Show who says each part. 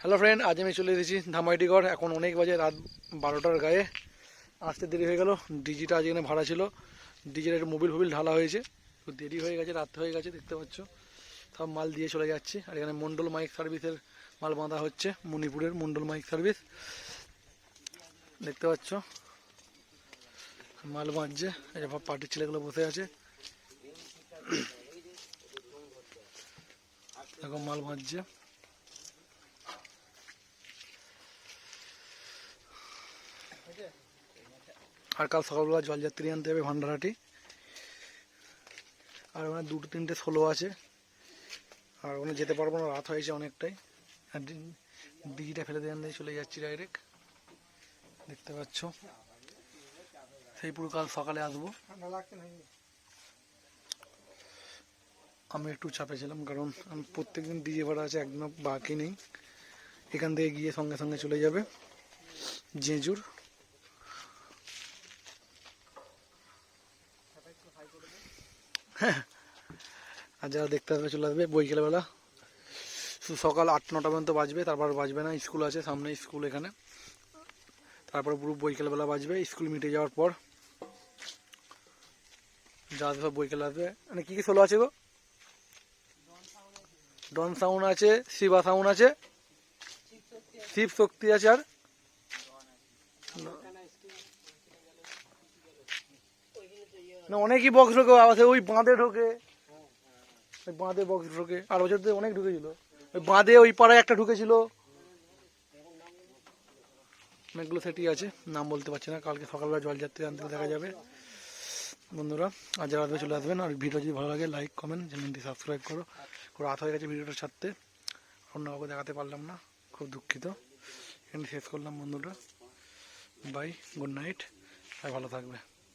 Speaker 1: Hello friend আজ আমি চলে এসেছি ধামাইটিগড় এখন অনেক বাজে রাত বারোটার গায়ে। আসতে দেরি হয়ে গেল। ডিজিটা আজ এখানে ভাড়া ছিল। ডিজির একটা মোবিল ফোবিল ঢালা হয়েছে। তো দেরি হয়ে গেছে, রাত হয়ে গেছে, দেখতে পাচ্ছ। সব মাল দিয়ে চলে যাচ্ছি। আর এখানে মন্ডল মাইক সার্ভিসের মাল বাঁধা হচ্ছে। মণিপুরের মন্ডল মাইক সার্ভিস দেখতে পাচ্ছ। মাল বাঁধছে। যে পার্টির ছেলেগুলো বসে আছে। দেখো মাল বাঁধছে আর কাল সকালবেলা জলযাত্রী আনতে হবে ভান্ডারাটি আর ওখানে দুটো তিনটে ষোলো আছে। আর ওখানে যেতে পারব না, রাত হয়েছে অনেকটাই। আর ডিজিটা ফেলে দিয়ে চলে যাচ্ছি ডাইরেক্ট দেখতে পাচ্ছ। সেই পুরো কাল সকালে আসব। আমি একটু চাপে ছিলাম, কারণ আমি প্রত্যেকদিন ডিজে ভাড়া আছে, একদম বাকি নেই। এখান থেকে গিয়ে সঙ্গে সঙ্গে চলে যাবে জেজুর। আর যারা দেখতে আসবে, চলে আসবে বৈকালবেলা সকাল আট, নটা পর্যন্ত বাজবে, তারপর বাজবে না, স্কুল আছে, সামনে স্কুল এখানে। তারপর পুরো বৈকালবেলা বাজবে, স্কুল মিটে যাওয়ার পর। যা আসবে সব বৈকালে আসবে মানে কী কী সোলো আছে গো? ডন সাউন্ড আছে শিবা সাউন্ড আছে শিব শক্তি আছে আর না, অনেকই বক্স ঢোকে আবার ওই বাঁধে ঢোকে। ওই বাঁধে বক্স ঢোকে। আর বছর তো অনেক ঢুকেছিল। ওই বাঁধে ওই পাড়ায় একটা ঢুকেছিল। অনেকগুলো সেটি আছে, নাম বলতে পারছি না। কালকে সকালবেলা জল জলযাত্রী আনতে দেখা যাবে। বন্ধুরা, আজ আসবে চলে আসবেন। আর ভিডিও যদি ভালো লাগে লাইক কমেন্ট চ্যানেলটি সাবস্ক্রাইব করো। রাত হয়ে গেছে ভিডিওটা ছাড়তে। অন্য কাউকে দেখাতে পারলাম না, খুব দুঃখিত। এখানে শেষ করলাম বন্ধুটা বাই গুড নাইট আর ভালো থাকবে।